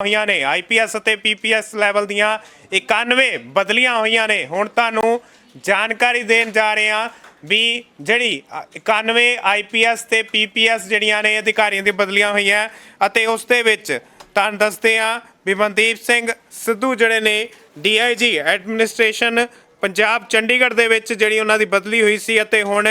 ਹੋਈਆਂ ਨੇ। ਆਈਪੀਐਸ ਅਤੇ ਪੀਪੀਐਸ ਲੈਵਲ ਦੀਆਂ 91 ਬਦਲੀਆਂ ਹੋਈਆਂ ਨੇ। ਹੁਣ ਤੁਹਾਨੂੰ ਜਾਣਕਾਰੀ ਦੇਣ ਜਾ ਰਹੇ ਹਾਂ ਵੀ ਜਿਹੜੀ 91 ਆਈਪੀਐਸ ਤੇ ਪੀਪੀਐਸ ਜਿਹੜੀਆਂ ਨੇ, ਅਧਿਕਾਰੀਆਂ ਦੀ ਬਦਲੀਆਂ ਹੋਈਆਂ ਅਤੇ ਉਸ ਦੇ ਵਿੱਚ ਤੁਹਾਨੂੰ ਦੱਸਦੇ ਹਾਂ ਵੀ ਮਨਦੀਪ ਸਿੰਘ ਸਿੱਧੂ ਜਿਹੜੇ ਨੇ ਡੀਆਈਜੀ ਐਡਮਿਨਿਸਟ੍ਰੇਸ਼ਨ ਪੰਜਾਬ ਚੰਡੀਗੜ੍ਹ ਦੇ ਵਿੱਚ ਜਿਹੜੀ ਉਹਨਾਂ ਦੀ ਬਦਲੀ ਹੋਈ ਸੀ ਅਤੇ ਹੁਣ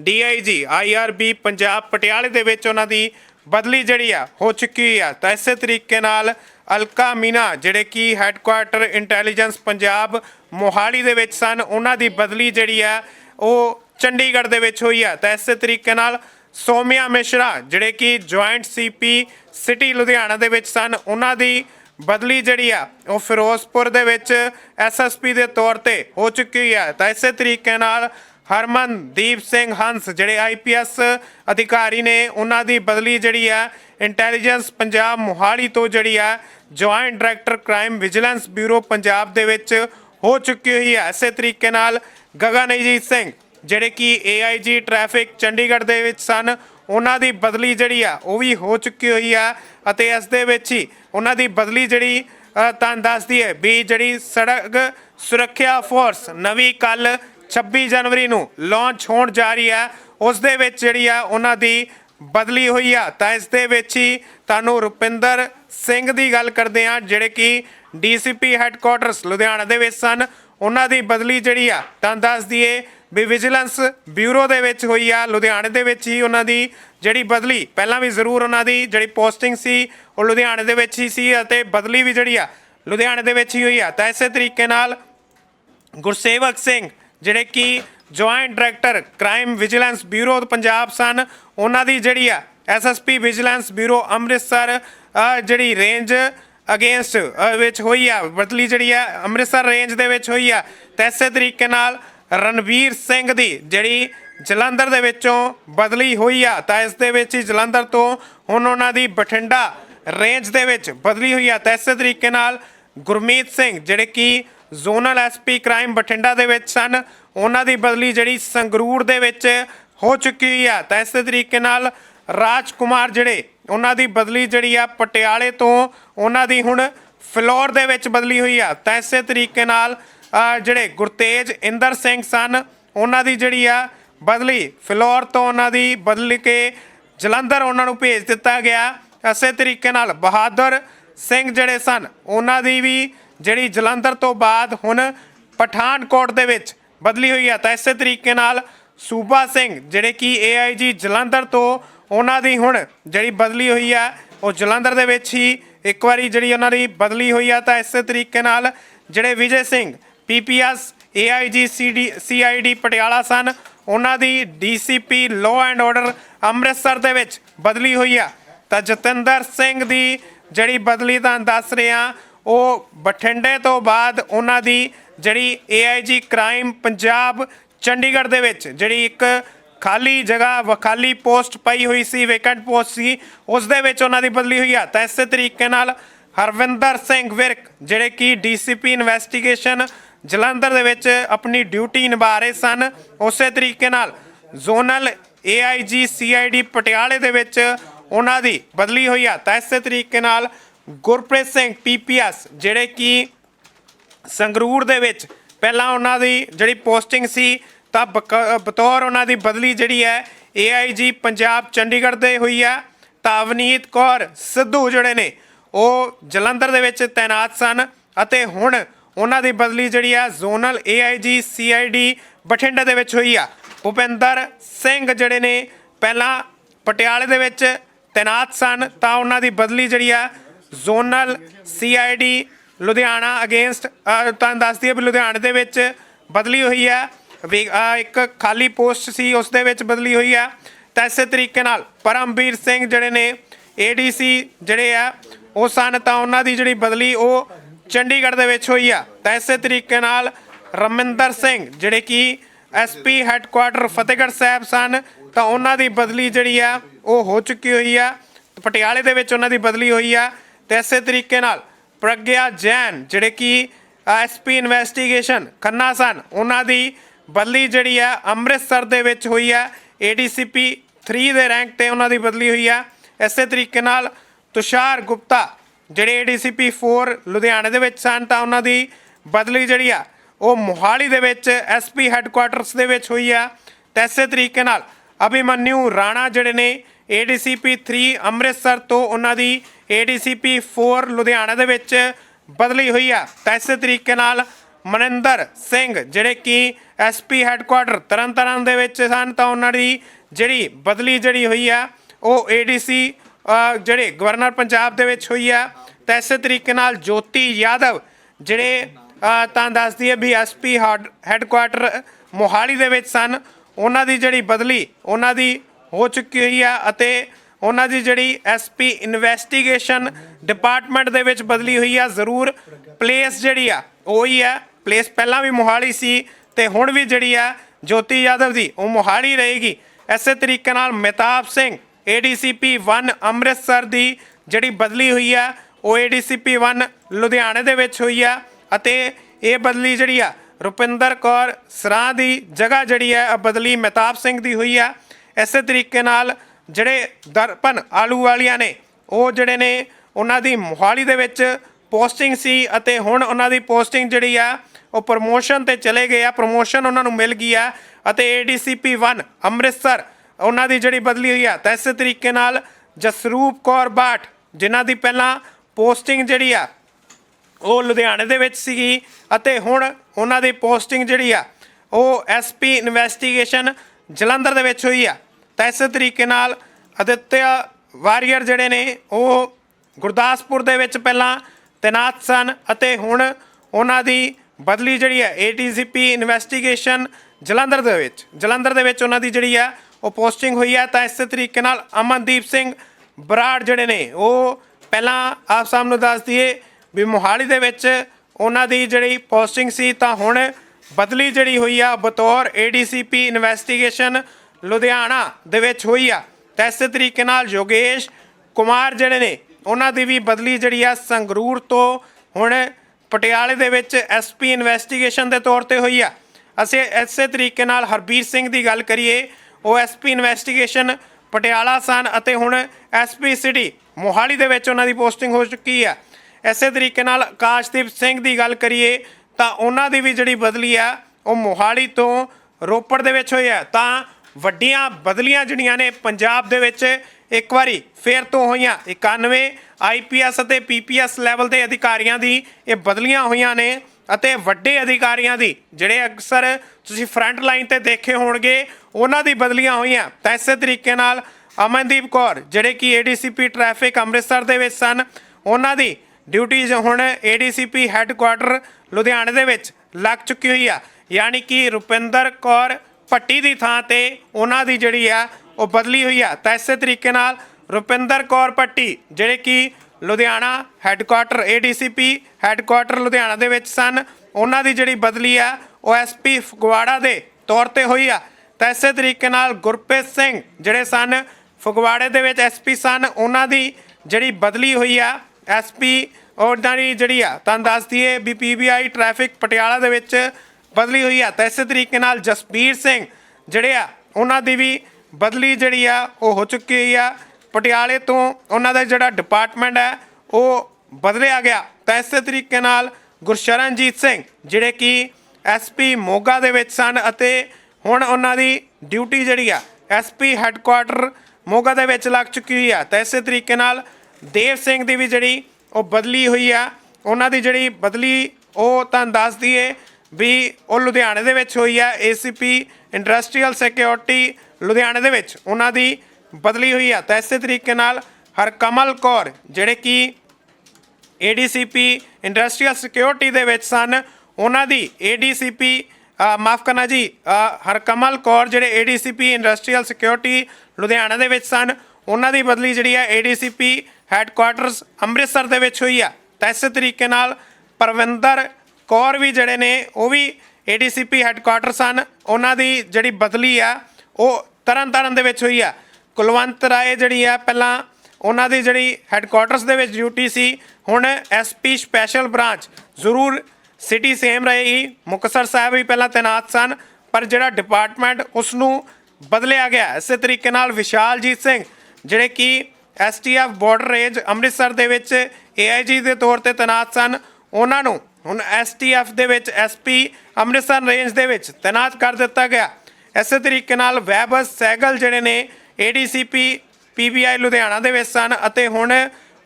ਡੀਆਈਜੀ ਆਈਆਰਬੀ ਪੰਜਾਬ ਪਟਿਆਲੇ ਦੇ ਵਿੱਚ ਉਹਨਾਂ ਦੀ ਬਦਲੀ ਜਿਹੜੀ ਆ, ਹੋ ਚੁੱਕੀ ਆ। ਤਾਂ ਇਸੇ ਤਰੀਕੇ ਨਾਲ ਅਲਕਾ ਮੀਨਾ, ਜਿਹੜੇ ਕਿ ਹੈੱਡਕੁਆਰਟਰ ਇੰਟੈਲੀਜੈਂਸ ਪੰਜਾਬ ਮੋਹਾਲੀ ਦੇ ਵਿੱਚ ਸਨ, ਉਹਨਾਂ ਦੀ ਬਦਲੀ ਜਿਹੜੀ ਆ, ਉਹ ਚੰਡੀਗੜ੍ਹ ਦੇ ਵਿੱਚ ਹੋਈ ਆ। ਤਾਂ ਇਸੇ ਤਰੀਕੇ ਨਾਲ ਸੋਮਿਆ ਮਿਸ਼ਰਾ, ਜਿਹੜੇ ਕਿ ਜੁਆਇੰਟ ਸੀਪੀ ਸਿਟੀ ਲੁਧਿਆਣਾ ਦੇ ਵਿੱਚ ਸਨ, ਉਹਨਾਂ ਦੀ ਬਦਲੀ ਜਿਹੜੀ ਆ, ਉਹ ਫਿਰੋਜ਼ਪੁਰ ਦੇ ਵਿੱਚ ਐਸਐਸਪੀ ਦੇ ਤੌਰ ਤੇ ਹੋ ਚੁੱਕੀ ਆ। ਤਾਂ ਇਸੇ ਤਰੀਕੇ ਨਾਲ ਹਰਮਨਦੀਪ ਸਿੰਘ ਹੰਸ ਜਿਹੜੇ ਆਈਪੀਐਸ ਅਧਿਕਾਰੀ ਨੇ ਉਹਨਾਂ ਦੀ ਬਦਲੀ ਜਿਹੜੀ ਆ ਇੰਟੈਲੀਜੈਂਸ ਪੰਜਾਬ ਮੋਹਾਲੀ ਤੋਂ ਜਿਹੜੀ ਆ joint director crime vigilance bureau Punjab ਦੇ ਵਿੱਚ ਹੋ ਚੁੱਕੀ ਹੋਈ ਹੈ। ਇਸੇ ਤਰੀਕੇ ਨਾਲ ਗਗਨਜੀਤ ਸਿੰਘ ਜਿਹੜੇ ਕਿ ਏਆਈਜੀ ਟ੍ਰੈਫਿਕ ਚੰਡੀਗੜ੍ਹ ਦੇ ਵਿੱਚ ਸਨ ਉਹਨਾਂ ਦੀ ਬਦਲੀ ਜਿਹੜੀ ਆ ਉਹ ਵੀ ਹੋ ਚੁੱਕੀ ਹੋਈ ਆ ਅਤੇ ਇਸ ਦੇ ਵਿੱਚ ਹੀ ਉਹਨਾਂ ਦੀ ਬਦਲੀ ਜਿਹੜੀ ਅ, ਤੁਹਾਨੂੰ ਦੱਸਦੀ ਹੈ ਵੀ ਜਿਹੜੀ ਸੜਕ ਸੁਰੱਖਿਆ ਫੋਰਸ ਨਵੀਂ ਕੱਲ 26 ਜਨਵਰੀ ਨੂੰ ਲਾਂਚ ਹੋਣ ਜਾ ਰਹੀ ਹੈ। ਉਸ ਦੇ ਵਿੱਚ ਜਿਹੜੀ ਆ ਉਹਨਾਂ ਦੀ ਬਦਲੀ ਹੋਈ ਆ। ਤਾਂ ਇਸ ਦੇ ਵਿੱਚ ਹੀ ਤੁਹਾਨੂੰ ਰੁਪਿੰਦਰ ਸਿੰਘ ਦੀ ਗੱਲ ਕਰਦੇ ਆ ਜਿਹੜੇ ਕਿ ਡੀਸੀਪੀ ਹੈੱਡਕੁਆਟਰਸ ਲੁਧਿਆਣਾ ਦੇ ਵਿੱਚ ਸਨ। ਉਹਨਾਂ ਦੀ ਬਦਲੀ ਜਿਹੜੀ ਆ, ਤਾਂ ਦੱਸ ਦਈਏ, ਵੀ ਵਿਜੀਲੈਂਸ ਬਿਊਰੋ ਦੇ ਵਿੱਚ ਹੋਈ ਆ। ਲੁਧਿਆਣੇ ਦੇ ਵਿੱਚ ਹੀ ਉਹਨਾਂ ਦੀ ਜਿਹੜੀ ਬਦਲੀ, ਪਹਿਲਾਂ ਵੀ ਜ਼ਰੂਰ ਉਹਨਾਂ ਦੀ ਜਿਹੜੀ ਪੋਸਟਿੰਗ ਸੀ, ਉਹ ਲੁਧਿਆਣੇ ਦੇ ਵਿੱਚ ਹੀ ਸੀ ਅਤੇ ਬਦਲੀ ਵੀ ਜਿਹੜੀ ਆ, ਲੁਧਿਆਣੇ ਦੇ ਵਿੱਚ ਹੀ ਹੋਈ ਆ। ਤਾਂ ਇਸੇ ਤਰੀਕੇ ਨਾਲ ਗੁਰਸੇਵਕ ਸਿੰਘ ਜਿਹੜੇ ਕਿ joint director crime vigilance bureau Punjab ਸਨ। ਉਹਨਾਂ ਦੀ ਜਿਹੜੀ ਆ ਐਸਐਸਪੀ ਵਿਜੀਲੈਂਸ ਬਿਊਰੋ ਅੰਮ੍ਰਿਤਸਰ ਜਿਹੜੀ ਰੇਂਜ ਅਗੇਂਸਟ ਵਿੱਚ ਹੋਈ ਆ ਬਦਲੀ ਜਿਹੜੀ ਆ ਅੰਮ੍ਰਿਤਸਰ ਰੇਂਜ ਦੇ ਵਿੱਚ ਹੋਈ ਆ। ਤੇ ਇਸੇ ਤਰੀਕੇ ਨਾਲ ਰਣਵੀਰ ਸਿੰਘ ਦੀ ਜਿਹੜੀ ਜਲੰਧਰ ਦੇ ਵਿੱਚੋਂ ਬਦਲੀ ਹੋਈ ਆ, ਤਾਂ ਇਸ ਦੇ ਵਿੱਚ ਹੀ ਜਲੰਧਰ ਤੋਂ ਹੁਣ ਉਹਨਾਂ ਦੀ ਬਠਿੰਡਾ ਰੇਂਜ ਦੇ ਵਿੱਚ ਬਦਲੀ ਹੋਈ ਆ। ਤਾਂ ਇਸੇ ਤਰੀਕੇ ਨਾਲ ਗੁਰਮੀਤ ਸਿੰਘ, ਜਿਹੜੇ ਕਿ ਜ਼ੋਨਲ ਐਸਪੀ ਕ੍ਰਾਈਮ ਬਠਿੰਡਾ ਦੇ ਵਿੱਚ ਸਨ। ਉਹਨਾਂ ਦੀ ਬਦਲੀ ਜਿਹੜੀ ਸੰਗਰੂਰ ਦੇ ਵਿੱਚ ਹੋ ਚੁੱਕੀ ਆ ਤਾਂ ਇਸੇ ਤਰੀਕੇ ਨਾਲ ਰਾਜ ਕੁਮਾਰ ਜਿਹੜੇ, ਉਹਨਾਂ ਦੀ ਬਦਲੀ ਜਿਹੜੀ ਆ ਪਟਿਆਲੇ ਤੋਂ ਉਹਨਾਂ ਦੀ ਹੁਣ ਫਲੋਰ ਦੇ ਵਿੱਚ ਬਦਲੀ ਹੋਈ ਆ। ਤਾਂ ਇਸੇ ਤਰੀਕੇ ਨਾਲ ਜਿਹੜੇ ਗੁਰਤੇਜ ਇੰਦਰ ਸਿੰਘ ਸਨ, ਉਹਨਾਂ ਦੀ ਜਿਹੜੀ ਆ ਬਦਲੀ ਫਲੋਰ ਤੋਂ ਉਹਨਾਂ ਦੀ ਬਦਲ ਕੇ ਜਲੰਧਰ ਉਹਨਾਂ ਨੂੰ ਭੇਜ ਦਿੱਤਾ ਗਿਆ। ਇਸੇ ਤਰੀਕੇ ਨਾਲ ਬਹਾਦਰ ਸਿੰਘ ਜਿਹੜੇ ਸਨ, ਉਹਨਾਂ ਦੀ ਵੀ ਜਿਹੜੀ ਜਲੰਧਰ ਤੋਂ ਬਾਅਦ ਹੁਣ ਪਠਾਨਕੋਟ ਦੇ ਵਿੱਚ ਬਦਲੀ ਹੋਈ ਹੈ, ਤਾਂ ਇਸੇ ਤਰੀਕੇ ਨਾਲ ਸੂਬਾ ਸਿੰਘ, ਜਿਹੜੇ ਕਿ ਏਆਈਜੀ ਜਲੰਧਰ ਤੋਂ ਉਹਨਾਂ ਦੀ ਹੁਣ ਜਿਹੜੀ ਬਦਲੀ ਹੋਈ ਹੈ, ਉਹ ਜਲੰਧਰ ਦੇ ਵਿੱਚ ਹੀ ਇੱਕ ਵਾਰੀ ਜਿਹੜੀ ਉਹਨਾਂ ਦੀ ਬਦਲੀ ਹੋਈ ਆ ਤਾਂ ਇਸੇ ਤਰੀਕੇ ਨਾਲ ਜਿਹੜੇ Vijay Singh PPS AIG CD CID Patiala ਸਨ, ਉਹਨਾਂ ਦੀ DCP law and order Amritsar ਦੇ ਵਿੱਚ ਬਦਲੀ ਹੋਈ ਆ ਤਾਂ ਜਤਿੰਦਰ ਸਿੰਘ ਦੀ ਜਿਹੜੀ ਬਦਲੀ ਤਾਂ ਦੱਸ ਰਹੇ ਆ ਉਹ ਬਠਿੰਡੇ ਤੋਂ ਬਾਅਦ ਉਹਨਾਂ ਦੀ ਜਿਹੜੀ ਏਆਈਜੀ ਕ੍ਰਾਈਮ ਪੰਜਾਬ, ਚੰਡੀਗੜ੍ਹ ਦੇ ਵਿੱਚ ਜਿਹੜੀ ਇੱਕ ਖਾਲੀ ਜਗ੍ਹਾ, ਵਖਾਲੀ ਪੋਸਟ ਪਈ ਹੋਈ ਸੀ ਵੇਕੈਂਟ ਪੋਸਟ ਸੀ, ਉਸ ਦੇ ਵਿੱਚ ਉਹਨਾਂ ਦੀ ਬਦਲੀ ਹੋਈ ਆ। ਤਾਂ ਇਸੇ ਤਰੀਕੇ ਨਾਲ ਹਰਵਿੰਦਰ ਸਿੰਘ ਵਿਰਕ, ਜਿਹੜੇ ਕਿ ਡੀਸੀਪੀ ਇਨਵੈਸਟੀਗੇਸ਼ਨ ਜਲੰਧਰ ਦੇ ਵਿੱਚ ਆਪਣੀ ਡਿਊਟੀ ਨਿਭਾ ਰਹੇ ਸਨ, ਉਸੇ ਤਰੀਕੇ ਨਾਲ ਜ਼ੋਨਲ ਏਆਈਜੀ ਸੀਆਈਡੀ ਪਟਿਆਲੇ ਦੇ ਵਿੱਚ ਉਹਨਾਂ ਦੀ ਬਦਲੀ ਹੋਈ ਆ। ਤਾਂ ਇਸੇ ਤਰੀਕੇ ਨਾਲ ਗੁਰਪ੍ਰੀਤ ਸਿੰਘ ਪੀਪੀਐਸ ਜਿਹੜੇ ਕਿ ਸੰਗਰੂਰ ਦੇ ਵਿੱਚ ਪਹਿਲਾਂ ਉਹਨਾਂ ਦੀ ਜਿਹੜੀ ਪੋਸਟਿੰਗ ਸੀ, ਤਾਂ ਬਕ- ਬਤੌਰ ਉਹਨਾਂ ਦੀ ਬਦਲੀ ਜਿਹੜੀ ਹੈ ਏਆਈਜੀ ਪੰਜਾਬ ਚੰਡੀਗੜ੍ਹ ਦੇ ਹੋਈ ਆ ਤਾਂ ਅਵਨੀਤ ਕੌਰ, ਸਿੱਧੂ ਜਿਹੜੇ ਨੇ, ਉਹ ਜਲੰਧਰ ਦੇ ਵਿੱਚ ਤਾਇਨਾਤ ਸਨ ਅਤੇ ਹੁਣ ਉਹਨਾਂ ਦੀ ਬਦਲੀ ਜਿਹੜੀ ਆ ਜ਼ੋਨਲ ਏਆਈਜੀ ਸੀਆਈਡੀ ਬਠਿੰਡਾ ਦੇ ਵਿੱਚ ਹੋਈ ਆ। ਭੁਪਿੰਦਰ ਸਿੰਘ ਜਿਹੜੇ ਨੇ, ਪਹਿਲਾਂ ਪਟਿਆਲੇ ਦੇ ਵਿੱਚ ਤਾਇਨਾਤ ਸਨ, ਤਾਂ ਉਹਨਾਂ ਦੀ ਬਦਲੀ ਜਿਹੜੀ ਆ ਜ਼ੋਨਲ ਸੀਆਈਡੀ ਲੁਧਿਆਣਾ ਅਗੇਂਸਟ ਤੁਹਾਨੂੰ ਦੱਸਦੀ ਹੈ ਵੀ ਲੁਧਿਆਣੇ ਦੇ ਵਿੱਚ ਬਦਲੀ ਹੋਈ ਆ ਵੀ ਇੱਕ ਖਾਲੀ ਪੋਸਟ ਸੀ, ਉਸ ਦੇ ਵਿੱਚ ਬਦਲੀ ਹੋਈ ਆ ਤਾਂ ਇਸੇ ਤਰੀਕੇ ਨਾਲ ਪਰਮਵੀਰ ਸਿੰਘ ਜਿਹੜੇ ਨੇ ਏਡੀਸੀ ਜਿਹੜੇ ਆ, ਉਹ ਸਨ, ਤਾਂ ਉਹਨਾਂ ਦੀ ਜਿਹੜੀ ਬਦਲੀ, ਉਹ ਚੰਡੀਗੜ੍ਹ ਦੇ ਵਿੱਚ ਹੋਈ ਆ। ਤਾਂ ਇਸੇ ਤਰੀਕੇ ਨਾਲ ਰਮਿੰਦਰ ਸਿੰਘ ਜਿਹੜੇ ਕਿ ਐਸਪੀ ਹੈੱਡਕੁਆਟਰ ਫਤਿਹਗੜ੍ਹ ਸਾਹਿਬ ਸਨ, ਤਾਂ ਉਹਨਾਂ ਦੀ ਬਦਲੀ ਜਿਹੜੀ ਆ, ਉਹ ਹੋ ਚੁੱਕੀ ਹੋਈ ਆ। ਪਟਿਆਲੇ ਦੇ ਵਿੱਚ ਉਹਨਾਂ ਦੀ ਬਦਲੀ ਹੋਈ ਆ। ਤੇ ਇਸੇ ਤਰੀਕੇ ਨਾਲ ਪ੍ਰਗਿਆ ਜੈਨ, ਜਿਹੜੇ ਕਿ ਐਸਪੀ ਇਨਵੈਸਟੀਗੇਸ਼ਨ ਖੰਨਾ ਸਨ, ਉਹਨਾਂ ਦੀ ਬਦਲੀ ਜਿਹੜੀ ਆ ਅੰਮ੍ਰਿਤਸਰ ਦੇ ਵਿੱਚ ਹੋਈ ਆ ਏਡੀਸੀਪੀ 3 ਦੇ ਰੈਂਕ ਤੇ ਉਹਨਾਂ ਦੀ ਬਦਲੀ ਹੋਈ ਹੈ। ਇਸੇ ਤਰੀਕੇ ਨਾਲ ਤੁਸ਼ਾਰ ਗੁਪਤਾ, ਜਿਹੜੇ ADCP 4 ਲੁਧਿਆਣੇ ਦੇ ਵਿੱਚ ਸਨ, ਤਾਂ ਉਹਨਾਂ ਦੀ ਬਦਲੀ ਜਿਹੜੀ ਆ, ਉਹ ਮੋਹਾਲੀ ਦੇ ਵਿੱਚ ਐਸਪੀ ਹੈੱਡਕੁਆਟਰਸ ਦੇ ਵਿੱਚ ਹੋਈ ਆ। ਤਾਂ ਇਸੇ ਤਰੀਕੇ ਨਾਲ ਅਭਿਮਨਿਊ ਰਾਣਾ ਜਿਹੜੇ ਨੇ ADCP 3 ਅੰਮ੍ਰਿਤਸਰ ਤੋਂ ਉਹਨਾਂ ਦੀ ADCP 4 ਲੁਧਿਆਣਾ ਦੇ ਵਿੱਚ ਬਦਲੀ ਹੋਈ ਆ। ਤਾਂ ਇਸੇ ਤਰੀਕੇ ਨਾਲ ਮਨਿੰਦਰ ਸਿੰਘ, ਜਿਹੜੇ ਕਿ ਐਸਪੀ ਹੈੱਡਕੁਆਟਰ ਤਰਨਤਾਰਨ ਦੇ ਵਿੱਚ ਸਨ, ਤਾਂ ਉਹਨਾਂ ਦੀ ਜਿਹੜੀ ਬਦਲੀ ਜਿਹੜੀ ਹੋਈ ਆ, ਉਹ ਏਡੀਸੀ ਜਿਹੜੇ ਗਵਰਨਰ ਪੰਜਾਬ ਦੇ ਵਿੱਚ ਹੋਈ ਆ। ਤਾਂ ਇਸੇ ਤਰੀਕੇ ਨਾਲ ਜੋਤੀ ਯਾਦਵ, ਜਿਹੜੇ ਤਾਂ ਦੱਸਦੀ ਹੈ ਵੀ ਐਸਪੀ ਹੈੱਡਕੁਆਟਰ ਮੋਹਾਲੀ ਦੇ ਵਿੱਚ ਸਨ। ਉਹਨਾਂ ਦੀ ਜਿਹੜੀ ਬਦਲੀ, ਉਹਨਾਂ ਦੀ ਹੋ ਚੁੱਕੀ ਹੋਈ ਆ ਅਤੇ ਉਹਨਾਂ ਦੀ ਜਿਹੜੀ ਐਸਪੀ ਇਨਵੈਸਟੀਗੇਸ਼ਨ ਡਿਪਾਰਟਮੈਂਟ ਦੇ ਵਿੱਚ ਬਦਲੀ ਹੋਈ ਆ, ਜ਼ਰੂਰ ਪਲੇਸ ਜਿਹੜੀ ਆ, ਉਹੀ ਆ। ਪਲੇਸ ਪਹਿਲਾਂ ਵੀ ਮੋਹਾਲੀ ਸੀ ਤੇ ਹੁਣ ਵੀ ਜਿਹੜੀ ਆ ਜੋਤੀ ਯਾਦਵ ਦੀ, ਉਹ ਮੋਹਾਲੀ ਰਹੇਗੀ। ਐਸੇ ਤਰੀਕੇ ਨਾਲ ਮਹਿਤਾਬ ਸਿੰਘ ADCP 1 ਅੰਮ੍ਰਿਤਸਰ ਦੀ ਜਿਹੜੀ ਬਦਲੀ ਹੋਈ ਆ, ਉਹ ADCP 1 ਲੁਧਿਆਣੇ ਦੇ ਵਿੱਚ ਹੋਈ ਆ ਅਤੇ ਇਹ ਬਦਲੀ ਜਿਹੜੀ ਆ, ਰੁਪਿੰਦਰ ਕੌਰ ਸਰਾਂ ਦੀ ਜਗ੍ਹਾ ਜਿਹੜੀ ਹੈ ਬਦਲੀ ਮਹਿਤਾਬ ਸਿੰਘ ਦੀ ਹੋਈ ਆ। ਐਸੇ ਤਰੀਕੇ ਨਾਲ ਜਿਹੜੇ ਦਰਪਨ ਆਲੂ ਵਾਲੀਆਂ ਨੇ, ਉਹ ਜਿਹੜੇ ਨੇ, ਉਹਨਾਂ ਦੀ ਮੋਹਾਲੀ ਦੇ ਵਿੱਚ ਪੋਸਟਿੰਗ ਸੀ ਅਤੇ ਹੁਣ ਉਹਨਾਂ ਦੀ ਪੋਸਟਿੰਗ ਜਿਹੜੀ ਆ, ਉਹ ਪ੍ਰਮੋਸ਼ਨ ਤੇ ਚਲੇ ਗਏ ਆ। ਪ੍ਰਮੋਸ਼ਨ ਉਹਨਾਂ ਨੂੰ ਮਿਲ ਗਈ ਆ ਅਤੇ ADCP 1 ਅੰਮ੍ਰਿਤਸਰ, ਉਹਨਾਂ ਦੀ ਜਿਹੜੀ ਬਦਲੀ ਹੋਈ ਆ, ਤਾਂ ਇਸੇ ਤਰੀਕੇ ਨਾਲ ਜਸਰੂਪ ਕੌਰ ਬਾਠ, ਜਿਨ੍ਹਾਂ ਦੀ ਪਹਿਲਾਂ ਪੋਸਟਿੰਗ ਜਿਹੜੀ ਆ, ਉਹ ਲੁਧਿਆਣੇ ਦੇ ਵਿੱਚ ਸੀਗੀ ਅਤੇ ਹੁਣ ਉਹਨਾਂ ਦੀ ਪੋਸਟਿੰਗ ਜਿਹੜੀ ਆ, ਉਹ ਐਸਪੀ ਇਨਵੈਸਟੀਗੇਸ਼ਨ ਜਲੰਧਰ ਦੇ ਵਿੱਚ ਹੋਈ ਆ। ਤਾਂ ਇਸੇ ਤਰੀਕੇ ਨਾਲ ਅਦਿੱਤਿਆ ਵਾਰੀਅਰ ਜਿਹੜੇ ਨੇ, ਉਹ ਗੁਰਦਾਸਪੁਰ ਦੇ ਵਿੱਚ ਪਹਿਲਾਂ ਤੈਨਾਤ ਸਨ ਅਤੇ ਹੁਣ ਉਹਨਾਂ ਦੀ ਬਦਲੀ ਜਿਹੜੀ ਹੈ ATCP ਇਨਵੈਸਟੀਗੇਸ਼ਨ ਜਲੰਧਰ ਦੇ ਵਿੱਚ, ਜਲੰਧਰ ਦੇ ਵਿੱਚ ਉਹਨਾਂ ਦੀ ਜਿਹੜੀ ਹੈ, ਉਹ ਪੋਸਟਿੰਗ ਹੋਈ ਹੈ। ਤਾਂ ਇਸੇ ਤਰੀਕੇ ਨਾਲ ਅਮਨਦੀਪ ਸਿੰਘ ਬਰਾੜ ਜਿਹੜੇ ਨੇ, ਉਹ ਪਹਿਲਾਂ ਆਪ ਸਭ ਨੂੰ ਦੱਸ ਦਈਏ ਵੀ ਮੋਹਾਲੀ ਦੇ ਵਿੱਚ ਉਹਨਾਂ ਦੀ ਜਿਹੜੀ ਪੋਸਟਿੰਗ ਸੀ, ਤਾਂ ਹੁਣ ਬਦਲੀ ਜਿਹੜੀ ਹੋਈ ਆ, ਬਤੌਰ ADCP ਇਨਵੈਸਟੀਗੇਸ਼ਨ ਲੁਧਿਆਣਾ ਦੇ ਵਿੱਚ ਹੋਈ ਆ। ਤਾਂ ਇਸੇ ਤਰੀਕੇ ਨਾਲ ਯੋਗੇਸ਼ ਕੁਮਾਰ ਜਿਹੜੇ ਨੇ, ਉਹਨਾਂ ਦੀ ਵੀ ਬਦਲੀ ਜਿਹੜੀ ਆ ਸੰਗਰੂਰ ਤੋਂ ਹੁਣ ਪਟਿਆਲੇ ਦੇ ਵਿੱਚ ਐਸਪੀ ਇਨਵੈਸਟੀਗੇਸ਼ਨ ਦੇ ਤੌਰ ਤੇ ਹੋਈ ਆ। ਅਸੀਂ ਇਸੇ ਤਰੀਕੇ ਨਾਲ ਹਰਬੀਰ ਸਿੰਘ ਦੀ ਗੱਲ ਕਰੀਏ, ਉਹ ਐਸਪੀ ਇਨਵੈਸਟੀਗੇਸ਼ਨ ਪਟਿਆਲਾ ਸਨ ਅਤੇ ਹੁਣ ਐਸਪੀ ਸਿਟੀ ਮੋਹਾਲੀ ਦੇ ਵਿੱਚ ਉਹਨਾਂ ਦੀ ਪੋਸਟਿੰਗ ਹੋ ਚੁੱਕੀ ਆ। ਇਸੇ ਤਰੀਕੇ ਨਾਲ ਆਕਾਸ਼ਦੀਪ ਸਿੰਘ ਦੀ ਗੱਲ ਕਰੀਏ, ਤਾਂ ਉਹਨਾਂ ਦੀ ਵੀ ਜਿਹੜੀ ਬਦਲੀ ਆ, ਉਹ ਮੋਹਾਲੀ ਤੋਂ ਰੋਪੜ ਦੇ ਵਿੱਚ ਹੋਈ ਆ। ਤਾਂ ਵੱਡੀਆਂ ਬਦਲੀਆਂ ਜਿਹੜੀਆਂ ਨੇ ਪੰਜਾਬ ਦੇ ਵਿੱਚ ਇੱਕ ਵਾਰੀ ਫੇਰ ਤੋਂ ਹੋਈਆਂ 91 ਆਈਪੀਐਸ ਅਤੇ ਪੀਪੀਐਸ ਲੈਵਲ ਦੇ ਅਧਿਕਾਰੀਆਂ ਦੀ ਇਹ ਬਦਲੀਆਂ ਹੋਈਆਂ ਨੇ ਅਤੇ ਵੱਡੇ ਅਧਿਕਾਰੀਆਂ ਦੀ, ਜਿਹੜੇ ਅਕਸਰ ਤੁਸੀਂ ਫਰੰਟ ਲਾਈਨ ਤੇ ਦੇਖੇ ਹੋਣਗੇ, ਉਹਨਾਂ ਦੀ ਬਦਲੀਆਂ ਹੋਈਆਂ। ਤਾਂ ਇਸੇ ਤਰੀਕੇ ਨਾਲ ਅਮਨਦੀਪ ਕੌਰ, ਜਿਹੜੇ ਕਿ ਏਡੀਸੀਪੀ ਟ੍ਰੈਫਿਕ ਅੰਮ੍ਰਿਤਸਰ ਦੇ ਵਿੱਚ ਸਨ, ਉਹਨਾਂ ਦੀ ਡਿਊਟੀਜ਼ ਹੁਣ ਏਡੀਸੀਪੀ ਹੈੱਡਕੁਆਟਰ ਲੁਧਿਆਣੇ ਦੇ ਵਿੱਚ ਲੱਗ ਚੁੱਕੀ ਹੋਈ ਆ। ਯਾਨੀ ਕਿ ਰੁਪਿੰਦਰ ਕੌਰ ਭੱਟੀ ਦੀ ਥਾਂ ਤੇ ਉਹਨਾਂ ਦੀ ਜਿਹੜੀ ਆ, ਉਹ ਬਦਲੀ ਹੋਈ ਆ। ਤਾਂ ਇਸੇ ਤਰੀਕੇ ਨਾਲ ਰੁਪਿੰਦਰ ਕੌਰ ਭੱਟੀ, ਜਿਹੜੇ ਕਿ Ludhiana headquarter ADCP headquarter Ludhiana ਦੇ ਵਿੱਚ ਸਨ, ਉਹਨਾਂ ਦੀ ਜਿਹੜੀ ਬਦਲੀ ਆ, ਉਹ ਐਸਪੀ ਫਗਵਾੜਾ ਦੇ ਤੌਰ ਤੇ ਹੋਈ ਆ। ਤਾਂ ਇਸੇ ਤਰੀਕੇ ਨਾਲ ਗੁਰਪ੍ਰੀਤ ਸਿੰਘ ਜਿਹੜੇ ਸਨ, ਫਗਵਾੜੇ ਦੇ ਵਿੱਚ ਐਸਪੀ ਸਨ, ਉਹਨਾਂ ਦੀ ਜਿਹੜੀ ਬਦਲੀ ਹੋਈ ਆ ਐਸਪੀ ਉਹਨਾਂ ਦੀ ਜਿਹੜੀ ਆ, ਤੁਹਾਨੂੰ ਦੱਸ ਦਈਏ ਵੀ ਪੀਬੀਆਈ ਟ੍ਰੈਫਿਕ ਪਟਿਆਲਾ ਦੇ ਵਿੱਚ ਬਦਲੀ ਹੋਈ ਆ। ਤਾਂ ਇਸੇ ਤਰੀਕੇ ਨਾਲ ਜਸਬੀਰ ਸਿੰਘ ਜਿਹੜੇ ਆ, ਉਹਨਾਂ ਦੀ ਵੀ ਬਦਲੀ ਜਿਹੜੀ ਆ, ਉਹ ਹੋ ਚੁੱਕੀ ਹੋਈ ਆ। ਪਟਿਆਲੇ ਤੋਂ ਉਹਨਾਂ ਦਾ ਜਿਹੜਾ ਡਿਪਾਰਟਮੈਂਟ ਹੈ ਉਹ ਬਦਲਿਆ ਗਿਆ। ਤਾਂ ਇਸੇ ਤਰੀਕੇ ਨਾਲ ਗੁਰਸ਼ਰਨਜੀਤ ਸਿੰਘ ਜਿਹੜੇ ਕਿ ਐਸਪੀ ਮੋਗਾ ਦੇ ਵਿੱਚ ਸਨ ਅਤੇ ਹੁਣ ਉਹਨਾਂ ਦੀ ਡਿਊਟੀ ਜਿਹੜੀ ਆ ਐਸਪੀ ਹੈੱਡਕੁਆਟਰ ਮੋਗਾ ਦੇ ਵਿੱਚ ਲੱਗ ਚੁੱਕੀ ਹੋਈ ਆ। ਤਾਂ ਇਸੇ ਤਰੀਕੇ ਨਾਲ ਦੇਵ ਸਿੰਘ ਦੀ ਵੀ ਜਿਹੜੀ ਉਹ ਬਦਲੀ ਹੋਈ ਆ। ਉਹਨਾਂ ਦੀ ਜਿਹੜੀ ਬਦਲੀ ਉਹ ਤੁਹਾਨੂੰ ਦੱਸ ਦਈਏ ਵੀ ਉਹ ਲੁਧਿਆਣੇ ਦੇ ਵਿੱਚ ਹੋਈ ਆ ਏਸੀਪੀ ਇੰਡਸਟਰੀਅਲ ਸਿਕਿਉਰਿਟੀ ਲੁਧਿਆਣੇ ਦੇ ਵਿੱਚ। ਉਹਨਾਂ ਦੀ ਬਦਲੀ ਹੋਈ ਹੈ ਤਾਂ ਇਸੇ ਤਰੀਕੇ ਨਾਲ ਹਰਕਮਲ ਕੌਰ, ਜਿਹੜੇ ਕਿ ਏਡੀਸੀਪੀ ਇੰਡਸਟਰੀਅਲ ਸਿਕਿਉਰਿਟੀ ਦੇ ਵਿੱਚ ਸਨ, ਉਹਨਾਂ ਦੀ ਏਡੀਸੀਪੀ ਮਾਫ ਕਰਨਾ ਜੀ ਹਰਕਮਲ ਕੌਰ ਜਿਹੜੇ ਏਡੀਸੀਪੀ ਇੰਡਸਟਰੀਅਲ ਸਿਕਿਉਰਿਟੀ ਲੁਧਿਆਣਾ ਦੇ ਵਿੱਚ ਸਨ, ਉਹਨਾਂ ਦੀ ਬਦਲੀ ਜਿਹੜੀ ਹੈ ਏਡੀਸੀਪੀ ਹੈੱਡਕੁਆਟਰਸ ਅੰਮ੍ਰਿਤਸਰ ਦੇ ਵਿੱਚ ਹੋਈ ਆ। ਤਾਂ ਇਸੇ ਤਰੀਕੇ ਨਾਲ ਪਰਵਿੰਦਰ ਕੌਰ ਵੀ ਜਿਹੜੇ ਨੇ, ਉਹ ਵੀ ਏਡੀਸੀਪੀ ਹੈੱਡਕੁਆਟਰ ਸਨ ਉਹਨਾਂ ਦੀ ਜਿਹੜੀ ਬਦਲੀ ਆ, ਉਹ ਤਰਨਤਾਰਨ ਦੇ ਵਿੱਚ ਹੋਈ ਆ। ਕੁਲਵੰਤ ਰਾਏ ਜਿਹੜੀ ਆ, ਪਹਿਲਾਂ ਉਹਨਾਂ ਦੀ ਜਿਹੜੀ ਹੈੱਡਕੁਆਟਰਸ ਦੇ ਵਿੱਚ ਡਿਊਟੀ ਸੀ, ਹੁਣ ਐਸਪੀ ਸਪੈਸ਼ਲ ਬ੍ਰਾਂਚ ਜ਼ਰੂਰ ਸਿਟੀ ਸੇਮ ਰਹੇਗੀ। ਮੁਕਤਸਰ ਸਾਹਿਬ ਵੀ ਪਹਿਲਾਂ ਤੈਨਾਤ ਸਨ, ਪਰ ਜਿਹੜਾ ਡਿਪਾਰਟਮੈਂਟ ਉਸ ਨੂੰ ਬਦਲਿਆ ਗਿਆ। ਇਸੇ ਤਰੀਕੇ ਨਾਲ ਵਿਸ਼ਾਲਜੀਤ ਸਿੰਘ, ਜਿਹੜੇ ਕਿ ਐਸਟੀਐਫ ਬਾਰਡਰ ਰੇਂਜ ਅੰਮ੍ਰਿਤਸਰ ਦੇ ਵਿੱਚ ਏਆਈਜੀ ਦੇ ਤੌਰ ਤੇ ਤੈਨਾਤ ਸਨ, ਉਹਨਾਂ ਨੂੰ ਹੁਣ ਐਸਟੀਐਫ ਦੇ ਵਿੱਚ ਐਸਪੀ ਅੰਮ੍ਰਿਤਸਰ ਰੇਂਜ ਦੇ ਵਿੱਚ ਤੈਨਾਤ ਕਰ ਦਿੱਤਾ ਗਿਆ। ਇਸੇ ਤਰੀਕੇ ਨਾਲ ਵੈਬਸ ਸੈਗਲ ਜਿਹੜੇ ਨੇ ਏਡੀਸੀਪੀ ਪੀਬੀਆਈ ਲੁਧਿਆਣਾ ਦੇ ਵਿੱਚ ਸਨ ਅਤੇ ਹੁਣ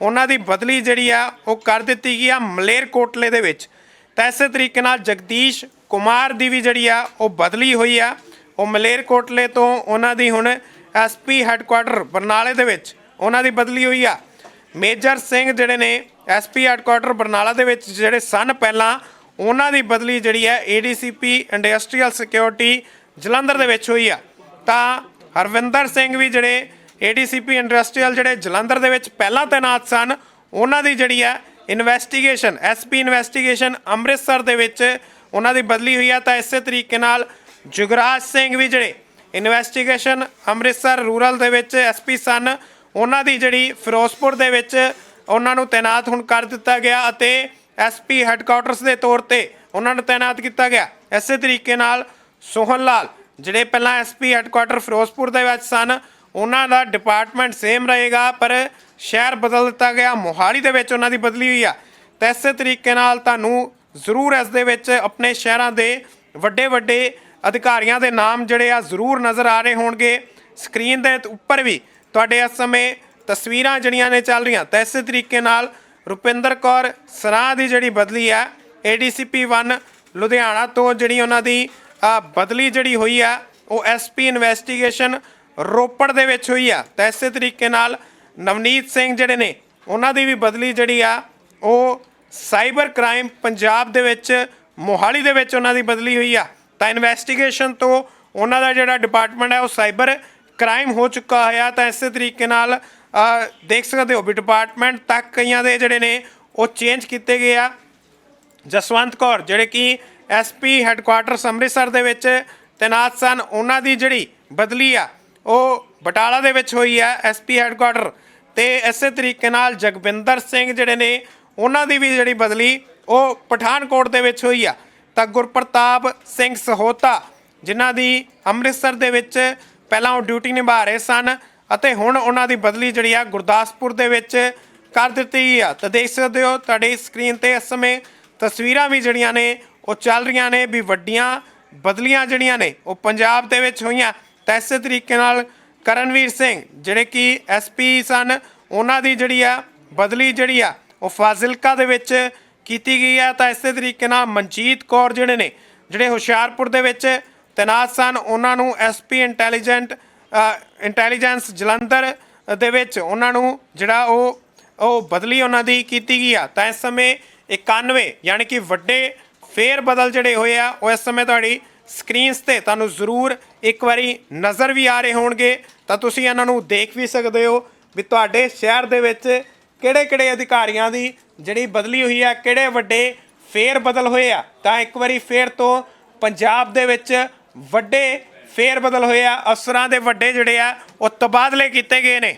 ਉਹਨਾਂ ਦੀ ਬਦਲੀ ਜਿਹੜੀ ਆ, ਉਹ ਕਰ ਦਿੱਤੀ ਗਈ ਆ ਮਲੇਰਕੋਟਲੇ ਦੇ ਵਿੱਚ। ਤਾਂ ਇਸੇ ਤਰੀਕੇ ਨਾਲ ਜਗਦੀਸ਼ ਕੁਮਾਰ ਦੀ ਵੀ ਜਿਹੜੀ ਆ, ਉਹ ਬਦਲੀ ਹੋਈ ਆ। ਉਹ ਮਲੇਰਕੋਟਲੇ ਤੋਂ ਉਹਨਾਂ ਦੀ ਹੁਣ ਐਸਪੀ ਹੈੱਡਕੁਆਟਰ ਬਰਨਾਲੇ ਦੇ ਵਿੱਚ ਉਹਨਾਂ ਦੀ ਬਦਲੀ ਹੋਈ ਆ। ਮੇਜਰ ਸਿੰਘ ਜਿਹੜੇ ਨੇ ਐਸਪੀ ਹੈੱਡਕੁਆਟਰ ਬਰਨਾਲਾ ਦੇ ਵਿੱਚ ਜਿਹੜੇ ਸਨ ਪਹਿਲਾਂ, ਉਹਨਾਂ ਦੀ ਬਦਲੀ ਜਿਹੜੀ ਹੈ ਏਡੀਸੀਪੀ ਇੰਡਸਟਰੀਅਲ ਸਿਕਿਉਰਿਟੀ ਜਲੰਧਰ ਦੇ ਵਿੱਚ ਹੋਈ ਆ। ਤਾਂ ਹਰਵਿੰਦਰ ਸਿੰਘ ਵੀ ਜਿਹੜੇ ਏਡੀਸੀਪੀ ਇੰਡਸਟਰੀਅਲ ਜਿਹੜੇ ਜਲੰਧਰ ਦੇ ਵਿੱਚ ਪਹਿਲਾਂ ਤੈਨਾਤ ਸਨ, ਉਹਨਾਂ ਦੀ ਜਿਹੜੀ ਹੈ ਇਨਵੈਸਟੀਗੇਸ਼ਨ ਐਸਪੀ ਇਨਵੈਸਟੀਗੇਸ਼ਨ ਅੰਮ੍ਰਿਤਸਰ ਦੇ ਵਿੱਚ ਉਹਨਾਂ ਦੀ ਬਦਲੀ ਹੋਈ ਆ। ਤਾਂ ਇਸੇ ਤਰੀਕੇ ਨਾਲ ਜੁਗਰਾਜ ਸਿੰਘ ਵੀ ਜਿਹੜੇ ਇਨਵੈਸਟੀਗੇਸ਼ਨ ਅੰਮ੍ਰਿਤਸਰ ਰੂਰਲ ਦੇ ਵਿੱਚ ਐਸਪੀ ਸਨ, ਉਹਨਾਂ ਦੀ ਜਿਹੜੀ ਫਿਰੋਜ਼ਪੁਰ ਦੇ ਵਿੱਚ ਉਹਨਾਂ ਨੂੰ ਤਾਇਨਾਤ ਹੁਣ ਕਰ ਦਿੱਤਾ ਗਿਆ ਅਤੇ ਐਸਪੀ ਹੈੱਡਕੁਆਟਰਸ ਦੇ ਤੌਰ ਤੇ ਉਹਨਾਂ ਨੂੰ ਤਾਇਨਾਤ ਕੀਤਾ ਗਿਆ। ਇਸੇ ਤਰੀਕੇ ਨਾਲ ਸੋਹਨ ਲਾਲ ਜਿਹੜੇ ਪਹਿਲਾਂ ਐਸਪੀ ਹੈੱਡਕੁਆਟਰ ਫਿਰੋਜ਼ਪੁਰ ਦੇ ਵਿੱਚ ਸਨ, ਉਹਨਾਂ ਦਾ ਡਿਪਾਰਟਮੈਂਟ ਸੇਮ ਰਹੇਗਾ, ਪਰ ਸ਼ਹਿਰ ਬਦਲ ਦਿੱਤਾ ਗਿਆ, ਮੋਹਾਲੀ ਦੇ ਵਿੱਚ ਉਹਨਾਂ ਦੀ ਬਦਲੀ ਹੋਈ ਆ। ਤਾਂ ਇਸੇ ਤਰੀਕੇ ਨਾਲ ਤੁਹਾਨੂੰ ਜ਼ਰੂਰ ਇਸ ਦੇ ਵਿੱਚ ਆਪਣੇ ਸ਼ਹਿਰਾਂ ਦੇ ਵੱਡੇ ਵੱਡੇ ਅਧਿਕਾਰੀਆਂ ਦੇ ਨਾਮ ਜਿਹੜੇ ਆ ਜ਼ਰੂਰ ਨਜ਼ਰ ਆ ਰਹੇ ਹੋਣਗੇ। ਸਕਰੀਨ ਦੇ ਉੱਪਰ ਵੀ ਤੁਹਾਡੇ ਇਸ ਸਮੇਂ ਤਸਵੀਰਾਂ ਜਿਹੜੀਆਂ ਨੇ ਚੱਲ ਰਹੀਆਂ, ਤਾਂ ਇਸੇ ਤਰੀਕੇ ਨਾਲ ਰੁਪਿੰਦਰ ਕੌਰ ਸਰਾਂ ਦੀ ਜਿਹੜੀ ਬਦਲੀ ਆ ਏਡੀਸੀਪੀ 1 ਲੁਧਿਆਣਾ ਤੋਂ ਜਿਹੜੀ ਉਹਨਾਂ ਦੀ ਬਦਲੀ ਜਿਹੜੀ ਹੋਈ ਆ ਉਹ ਐਸਪੀ ਇਨਵੈਸਟੀਗੇਸ਼ਨ ਰੋਪੜ ਦੇ ਵਿੱਚ ਹੋਈ ਆ ਤਾਂ ਇਸੇ ਤਰੀਕੇ ਨਾਲ ਨਵਨੀਤ ਸਿੰਘ ਜਿਹੜੇ ਨੇ, ਉਹਨਾਂ ਦੀ ਵੀ ਬਦਲੀ ਜਿਹੜੀ ਆ, ਉਹ ਸਾਈਬਰ ਕ੍ਰਾਈਮ ਪੰਜਾਬ ਦੇ ਵਿੱਚ, ਮੋਹਾਲੀ ਦੇ ਵਿੱਚ ਉਹਨਾਂ ਦੀ ਬਦਲੀ ਹੋਈ ਆ। ਤਾਂ ਇਨਵੈਸਟੀਗੇਸ਼ਨ ਤੋਂ ਉਹਨਾਂ ਦਾ ਜਿਹੜਾ ਡਿਪਾਰਟਮੈਂਟ ਹੈ, ਉਹ ਸਾਈਬਰ ਕ੍ਰਾਈਮ ਹੋ ਚੁੱਕਾ ਹੋਇਆ। ਤਾਂ ਇਸੇ ਤਰੀਕੇ ਨਾਲ ਦੇਖ ਸਕਦੇ ਹੋ ਵੀ ਡਿਪਾਰਟਮੈਂਟ ਤੱਕ ਕਈਆਂ ਦੇ ਜਿਹੜੇ ਨੇ, ਉਹ ਚੇਂਜ ਕੀਤੇ ਗਏ ਆ। ਜਸਵੰਤ ਕੌਰ, ਜਿਹੜੇ ਕਿ ਐਸਪੀ ਹੈੱਡਕੁਆਟਰਸ ਅੰਮ੍ਰਿਤਸਰ ਦੇ ਵਿੱਚ ਤੈਨਾਤ ਸਨ, ਉਹਨਾਂ ਦੀ ਜਿਹੜੀ ਬਦਲੀ ਆ, ਉਹ ਬਟਾਲਾ ਦੇ ਵਿੱਚ ਹੋਈ ਆ ਐਸਪੀ ਹੈੱਡਕੁਆਟਰ ਤੇ ਇਸੇ ਤਰੀਕੇ ਨਾਲ ਜਗਵਿੰਦਰ ਸਿੰਘ ਜਿਹੜੇ ਨੇ, ਉਹਨਾਂ ਦੀ ਵੀ ਜਿਹੜੀ ਬਦਲੀ, ਉਹ ਪਠਾਨਕੋਟ ਦੇ ਵਿੱਚ ਹੋਈ ਆ। ਤਾਂ ਗੁਰਪ੍ਰਤਾਪ ਸਿੰਘ ਸਹੋਤਾ, ਜਿਨ੍ਹਾਂ ਦੀ ਅੰਮ੍ਰਿਤਸਰ ਦੇ ਵਿੱਚ ਪਹਿਲਾਂ ਉਹ ਡਿਊਟੀ ਨਿਭਾ ਰਹੇ ਸਨ ਅਤੇ ਹੁਣ ਉਹਨਾਂ ਦੀ ਬਦਲੀ ਜਿਹੜੀ ਆ ਗੁਰਦਾਸਪੁਰ ਦੇ ਵਿੱਚ ਕਰ ਦਿੱਤੀ ਗਈ ਆ। ਤਾਂ ਦੇਖ ਸਕਦੇ ਹੋ, ਤੁਹਾਡੀ ਸਕਰੀਨ ਤੇ ਇਸ ਸਮੇਂ ਤਸਵੀਰਾਂ ਵੀ ਜਿਹੜੀਆਂ ਨੇ, ਉਹ ਚੱਲ ਰਹੀਆਂ ਨੇ, ਵੀ ਵੱਡੀਆਂ ਬਦਲੀਆਂ ਜਿਹੜੀਆਂ ਨੇ, ਉਹ ਪੰਜਾਬ ਦੇ ਵਿੱਚ ਹੋਈਆਂ। ਤਾਂ ਇਸੇ ਤਰੀਕੇ ਨਾਲ ਕਰਨਵੀਰ ਸਿੰਘ, ਜਿਹੜੇ ਕਿ ਐਸਪੀ ਸਨ, ਉਹਨਾਂ ਦੀ ਜਿਹੜੀ ਆ ਬਦਲੀ ਜਿਹੜੀ ਆ, ਉਹ ਫਾਜ਼ਿਲਕਾ ਦੇ ਵਿੱਚ ਕੀਤੀ ਗਈ ਆ। ਤਾਂ ਇਸੇ ਤਰੀਕੇ ਨਾਲ ਮਨਜੀਤ ਕੌਰ ਜਿਹੜੇ ਨੇ, ਜਿਹੜੇ ਹੁਸ਼ਿਆਰਪੁਰ ਦੇ ਵਿੱਚ ਤੈਨਾਤ ਸਨ, ਉਹਨਾਂ ਨੂੰ ਐਸਪੀ ਇੰਟੈਲੀਜੈਂਟ ਇੰਟੈਲੀਜੈਂਸ ਜਲੰਧਰ ਦੇ ਵਿੱਚ ਉਹਨਾਂ ਨੂੰ ਜਿਹੜਾ ਉਹ ਉਹ ਬਦਲੀ ਉਹਨਾਂ ਦੀ ਕੀਤੀ ਗਈ ਆ। ਤਾਂ ਇਸ ਸਮੇਂ 91 ਯਾਨੀ ਕਿ ਵੱਡੇ ਫੇਰ ਬਦਲ ਜਿਹੜੇ ਹੋਏ ਆ, ਉਹ ਇਸ ਸਮੇਂ ਤੁਹਾਡੀ ਸਕਰੀਨਸ ਤੇ ਤੁਹਾਨੂੰ ਜ਼ਰੂਰ ਇੱਕ ਵਾਰੀ ਨਜ਼ਰ ਵੀ ਆ ਰਹੇ ਹੋਣਗੇ। ਤਾਂ ਤੁਸੀਂ ਇਹਨਾਂ ਨੂੰ ਦੇਖ ਵੀ ਸਕਦੇ ਹੋ ਵੀ ਤੁਹਾਡੇ ਸ਼ਹਿਰ ਦੇ ਵਿੱਚ ਕਿਹੜੇ ਕਿਹੜੇ ਅਧਿਕਾਰੀਆਂ ਦੀ ਜਿਹੜੀ ਬਦਲੀ ਹੋਈ ਆ, ਕਿਹੜੇ ਵੱਡੇ ਫੇਰ ਬਦਲ ਹੋਏ ਆ। ਤਾਂ ਇੱਕ ਵਾਰੀ ਫੇਰ ਤੋਂ ਪੰਜਾਬ ਦੇ ਵਿੱਚ ਵੱਡੇ ਫੇਰ ਬਦਲ ਹੋਏ ਆ ਅਫਸਰਾਂ ਦੇ ਵੱਡੇ ਜਿਹੜੇ ਆ ਉਹ ਤਬਾਦਲੇ ਕੀਤੇ ਗਏ ਨੇ।